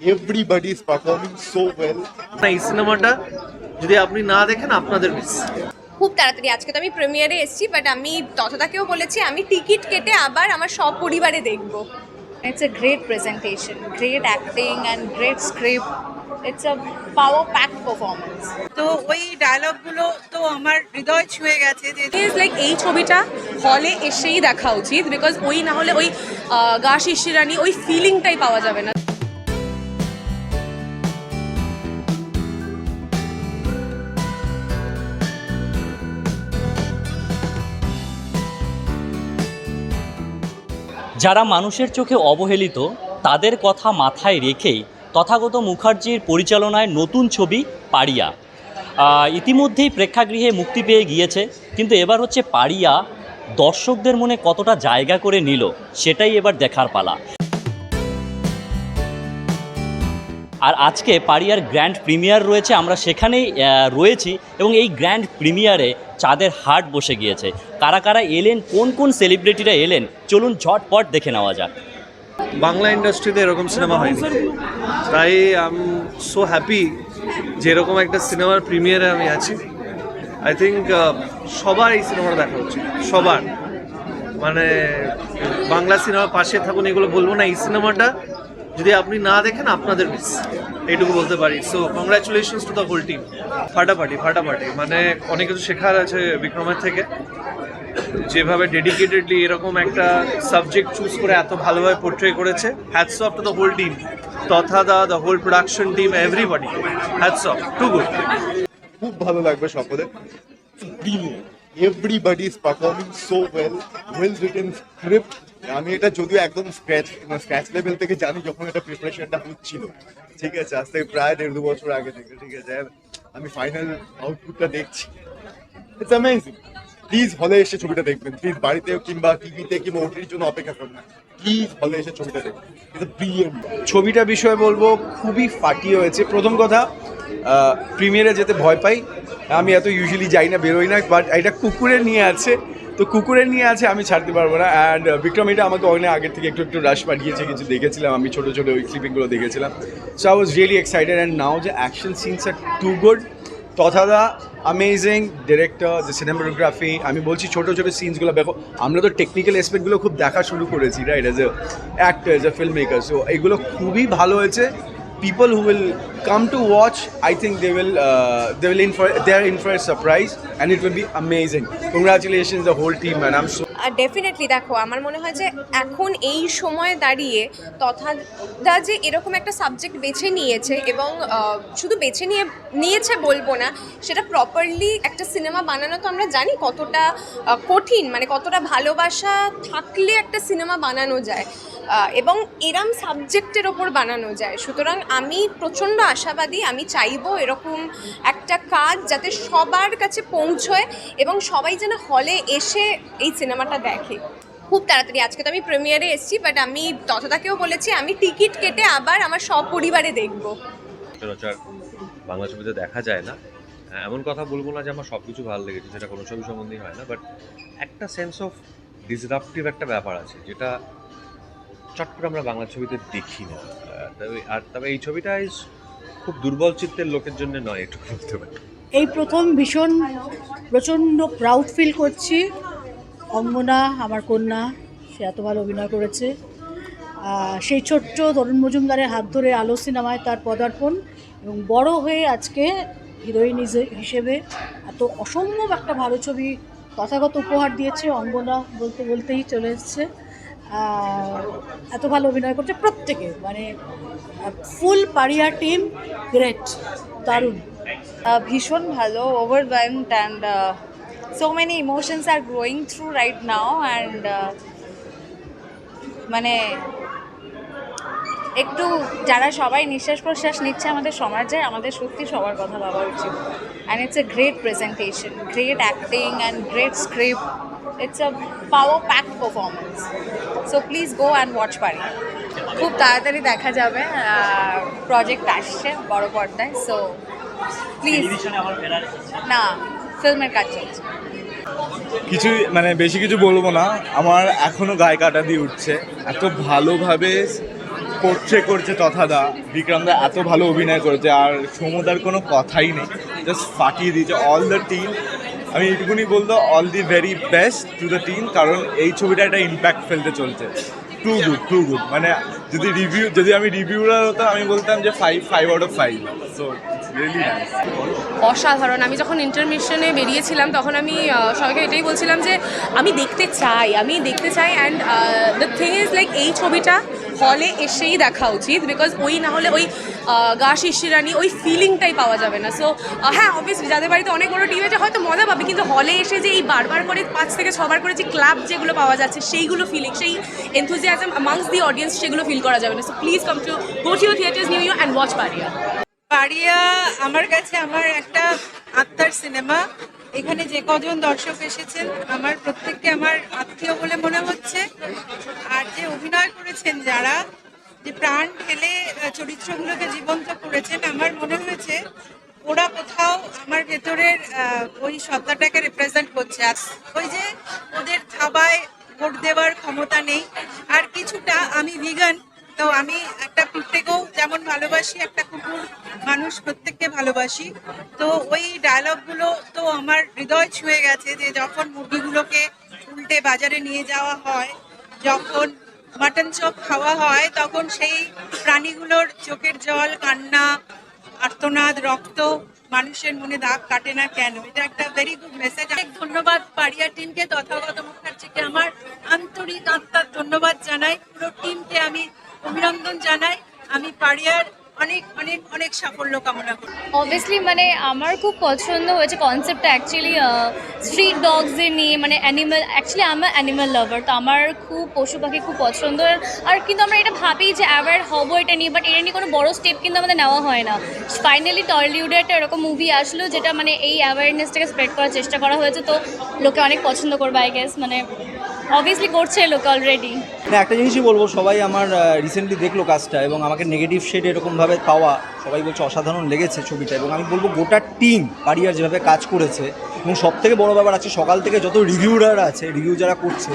Everybody is performing so well. না এই সিনেমাটা যদি আপনি না দেখেন আপনাদের মিস খুব তাড়াতাড়ি আজকে তো আমি প্রিমিয়ারে এসেছি বাট আমি তথাতাকেও বলেছি আমি টিকিট কেটে আবার আমার সব পরিবারে দেখব It's a great presentation, great acting, and great script. It's a power packed performance. তো ওই ডায়লগগুলো তো আমার হৃদয় ছুঁয়ে গেছে যে ইজ লাইক এই ছবিটা হলে এসেই দেখা উচিত বিকজ ওই না হলে ওই গা শিশিরানি ওই ফিলিংটাই পাওয়া যাবে না যারা মানুষের চোখে অবহেলিত, তাদের কথা মাথায় রেখেই তথাগত মুখার্জির পরিচালনায় নতুন ছবি পাড়িয়া। ইতিমধ্যেই প্রেক্ষাগৃহে মুক্তি পেয়ে গিয়েছে, কিন্তু এবার হচ্ছে পাড়িয়া দর্শকদের মনে কতটা জায়গা করে নিল, সেটাই এবার দেখার পালা। আর আজকে পাড়িয়ার গ্র্যান্ড প্রিমিয়ার রয়েছে, আমরা সেখানেই রয়েছি এবং এই গ্র্যান্ড প্রিমিয়ারে চাঁদের হাট বসে গিয়েছে। কারা কারা এলেন, কোন কোন সেলিব্রিটিরা এলেন, চলুন ঝটপট দেখে নেওয়া যাক। বাংলা ইন্ডাস্ট্রিতে এরকম সিনেমা হয়নি। তাই আম সো হ্যাপি যে এরকম একটা সিনেমার প্রিমিয়ারে আমি আছি। আই থিঙ্ক সবার এই সিনেমাটা দেখা উচিত, সবার। মানে বাংলা সিনেমা পাশে থাকুন, এগুলো বলব না, এই সিনেমাটা যদি আপনি না দেখেন, আপনাদের মিস এইটুকু বলতে পারি। So congratulations to the whole team ফাটাফাটি ফাটাফাটি। মানে অনেক কিছু শেখার আছে বিক্রমের থেকে। যেভাবে ডেডিকেটেডলি এরকম একটা সাবজেক্ট চুজ করে এত ভালোভাবে পোর্ট্রে করেছে। Hats off to the whole team Tatha da the whole production team everybody hats off too good খুব ভালো লাগবে সকলে. Everybody is performing so well. Well written script. আমি এটা যদিও একদম স্ক্র্যাচ স্ক্র্যাচ লেভেল থেকে জানি যখন এটা প্রিপারেশনটা হচ্ছিল। ঠিক আছে, আজ থেকে প্রায় দেড় দু বছর আগে থেকে, ঠিক আছে? আমি ফাইনাল আউটপুটটা দেখছি। ইটস অ্যামেজিং প্লিজ হলে এসে ছবিটা দেখবেন। প্লিজ বাড়িতে কিংবা টিভিতে কিংবা ওটির জন্য অপেক্ষা করবেন না। প্লিজ হলে এসে ছবিটা দেখবেন ছবিটা বিষয়ে বলব, খুবই ফাটিয়ে হয়েছে। প্রথম কথা প্রিমিয়ারে যেতে ভয় পাই। আমি এত ইউজুয়ালি যাই না, বেরোই না বাট এটা কুকুরে নিয়ে আছে। তো কুকুরে নিয়ে আছে, আমি ছাড়তে পারব না। অ্যান্ড বিক্রম, এটা আমাকে অনেক আগের থেকে একটু একটু রাশ পাঠিয়েছে, কিছু দেখেছিলাম। আমি ছোটো ছোটো ওই ক্লিপিংগুলো দেখেছিলাম। So I was really excited and now যে action scenes are too good তথাদা amazing director যে সিনেমাটোগ্রাফি আমি বলছি ছোটো ছোটো সিনসগুলো দেখো। আমরা তো টেকনিক্যাল এসপেক্টগুলো খুব দেখা শুরু করেছি right as a actor as a film maker so এগুলো খুবই ভালো হয়েছে। People who will come to watch i think they will uh, they will in for they're in for a surprise and it will be amazing congratulations the whole team and i'm so definitely দেখো আমার মনে হয় যে এখন এই সময় দাঁড়িয়ে তথাদা যে এরকম একটা সাবজেক্ট বেছে নিয়েছে এবং শুধু বেছে নিয়ে নিয়েছে বলব না সেটা প্রপারলি একটা সিনেমা বানানো তো আমরা জানি কতটা কঠিন মানে কতটা ভালোবাসা থাকলে একটা সিনেমা বানানো যায় এবং এরম সাবজেক্টের ওপর বানানো যায়। সুতরাং আমি প্রচণ্ড আশাবাদী আমি চাইব এরকম একটা কাজ যাতে সবার কাছে পৌঁছয় এবং সবাই যেন হলে এসে এই সিনেমাটা দেখে। খুব তাড়াতাড়ি আজকে তো আমি প্রিমিয়ারে এসেছি বাট আমি তথাতাকেও বলেছি আমি টিকিট কেটে আবার আমার সব পরিবারে দেখব বাংলা ছবিতে দেখা যায় না। হ্যাঁ, এমন কথা বলব না যে আমার সব কিছু ভালো লেগেছে সেটা কোনো ছবি সম্বন্ধেই হয় না বাট একটা সেন্স অফ ডিসরাপটিভ একটা ব্যাপার আছে যেটা চট করে আমরা বাংলা ছবিতে দেখি না তবে, আর তবে এই ছবিটা খুব দুর্বল চিত্তের লোকের জন্য নয় একটু বলতে পারি। এই প্রথম ভীষণ প্রচণ্ড প্রাউড ফিল করছি। অঙ্গনা, আমার কন্যা, সে এত ভালো অভিনয় করেছে। সেই ছোট্ট তরুণ মজুমদারের হাত ধরে আলো সিনেমায় তার পদার্পণ এবং বড় হয়ে আজকে হিরোইন হিসেবে এত অসম্ভব একটা ভালো ছবি তথাগত উপহার দিয়েছে। অঙ্গনা বলতে, বলতেই চলে এসছে। এত ভালো অভিনয় করছে প্রত্যেকে মানে ফুল পারিয়া টিম গ্রেট দারুণ। ভীষণ ভালো overwhelmed and so many emotions R growing through right now and মানে একটু যারা সবাই নিঃশ্বাস প্রশ্বাস নিচ্ছে আমাদের সমাজে, আমাদের সত্যি সবার কথা ভাবা উচিত। And it's a great presentation great acting and great script it's a power pack performance so please go and watch Pariah খুব তাড়াতাড়ি দেখা যাবে প্রজেক্ট আসছে বড় পর্দায় সো প্লিজ না ফিল্মের কাজ চলছে। কিছু মানে বেশি কিছু বলব না আমার এখনও গায়ে কাটা দিয়ে উঠছে। এত ভালোভাবে করছে করছে তথাদা বিক্রমদা এত ভালো অভিনয় করেছে আর সমুদার কোনো কথাই নেই। জাস্ট ফাটিয়ে দিয়েছে অল দ্য টিম আমি এইটুকুনি বলতো all the very best to the team কারণ এই ছবিটা একটা ইম্প্যাক্ট ফেলতে চলছে। টু গুড টু গুড মানে যদি রিভিউ যদি আমি রিভিউরার হতাম, আমি বলতাম যে five five out of five so অসাধারণ। আমি যখন ইন্টারমিশনে বেরিয়েছিলাম, তখন আমি সবাইকে এটাই বলছিলাম যে, আমি দেখতে চাই, আমি দেখতে চাই and the thing is like এই ছবিটা হলে এসেই দেখা উচিত বিকজ ওই না হলে ওই গা শিশিরানি ওই ফিলিংটাই পাওয়া যাবে না। সো হ্যাঁ অবভিয়াসলি যাদের বাড়িতে অনেক বড় টিভি আছে, হয়তো মজা পাবে, কিন্তু হলে এসে যে এই বারবার করে পাঁচ থেকে ছবার করে যে ক্লাব যেগুলো পাওয়া যাচ্ছে, সেইগুলো ফিলিং সেই এনথুজিয়াজম আমাংস দি অডিয়েন্স সেগুলো ফিল করা যাবে না। So please come to go to theatres near you and watch Pariah Pariah আমার কাছে আমার একটা আত্মার সিনেমা এখানে যে কজন দর্শক এসেছেন, আমার প্রত্যেককে আমার আত্মীয় বলে মনে হচ্ছে। আর যে অভিনয় করেছেন যারা, যে প্রাণ ঢেলে চরিত্রগুলোকে জীবন্ত করেছেন, আমার মনে হয়েছে ওরা কোথাও আমার ভেতরের ওই সত্তাটাকে রিপ্রেজেন্ট করছে। আর ওই যে ওদের থাবায় ভোট দেওয়ার ক্ষমতা নেই। আর কিছুটা আমি ভিগান তো আমি একটা কুকুরকেও যেমন ভালোবাসি, একটা কুকুর মানুষ প্রত্যেককে ভালোবাসি। তো ওই ডায়লগগুলো তো আমার হৃদয় ছুঁয়ে গেছে যে যখন মুরগিগুলোকে উল্টে বাজারে নিয়ে যাওয়া হয়, যখন মাটন চপ খাওয়া হয়, তখন সেই প্রাণীগুলোর চোখের জল, কান্না, আর্তনাদ, রক্ত মানুষের মনে দাগ কাটে না কেন? এটা একটা ভেরি গুড মেসেজ অনেক ধন্যবাদ পাড়িয়া টিমকে, তথাগত মুখার্জিকে আমার আন্তরিক আত্মার ধন্যবাদ জানাই। পুরো টিমকে আমি অভিনন্দন জানাই। আমি পাড়িয়ার অনেক অনেক অনেক সাফল্য কামনা করি। অবভিয়াসলি মানে আমার খুব পছন্দ হয়েছে কনসেপ্টটা অ্যাকচুয়ালি স্ট্রিট ডগসদের নিয়ে মানে অ্যানিমাল অ্যাকচুয়ালি আমার অ্যানিমাল লাভার তো আমার খুব পশু পাখি খুব পছন্দ। আর কিন্তু আমরা এটা ভাবি যে অ্যাওয়ার হব এটা নিয়ে বাট এটা নিয়ে কোনো বড় স্টেপ কিন্তু আমাদের নেওয়া হয় না। ফাইনালি টলিউডে একটা এরকম মুভি আসলো যেটা মানে এই অ্যাওয়ারনেসটাকে স্প্রেড করার চেষ্টা করা হয়েছে, তো লোকে অনেক পছন্দ করবে আই গেস মানে অবভিয়াসলি করছে লোক অলরেডি না, একটা জিনিসই বলব, সবাই আমার রিসেন্টলি দেখল কাজটা এবং আমাকে নেগেটিভ শেড এরকমভাবে পাওয়া, সবাই বলছে অসাধারণ লেগেছে ছবিটা এবং আমি বলব গোটা টিম পারিয়ার যেভাবে কাজ করেছে এবং সব থেকে বড় ব্যাপার আছে, সকাল থেকে যত রিভিউরার আছে রিভিউ যারা করছে,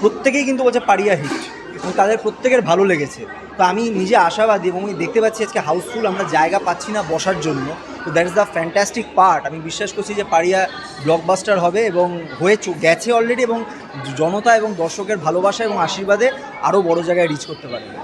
প্রত্যেকেই কিন্তু বলছে পারিয়া হিট এবং তাদের প্রত্যেকের ভালো লেগেছে। তো আমি নিজে আশাবাদী এবং দেখতে পাচ্ছি আজকে হাউসফুল আমরা জায়গা পাচ্ছি না বসার জন্য। তো that is the fantastic part আমি বিশ্বাস করছি যে পারিয়া ব্লকবাস্টার হবে এবং হয়ে গেছে অলরেডি এবং জনতা এবং দর্শকের ভালোবাসা এবং আশীর্বাদে আরও বড় জায়গায় রিচ করতে পারবে।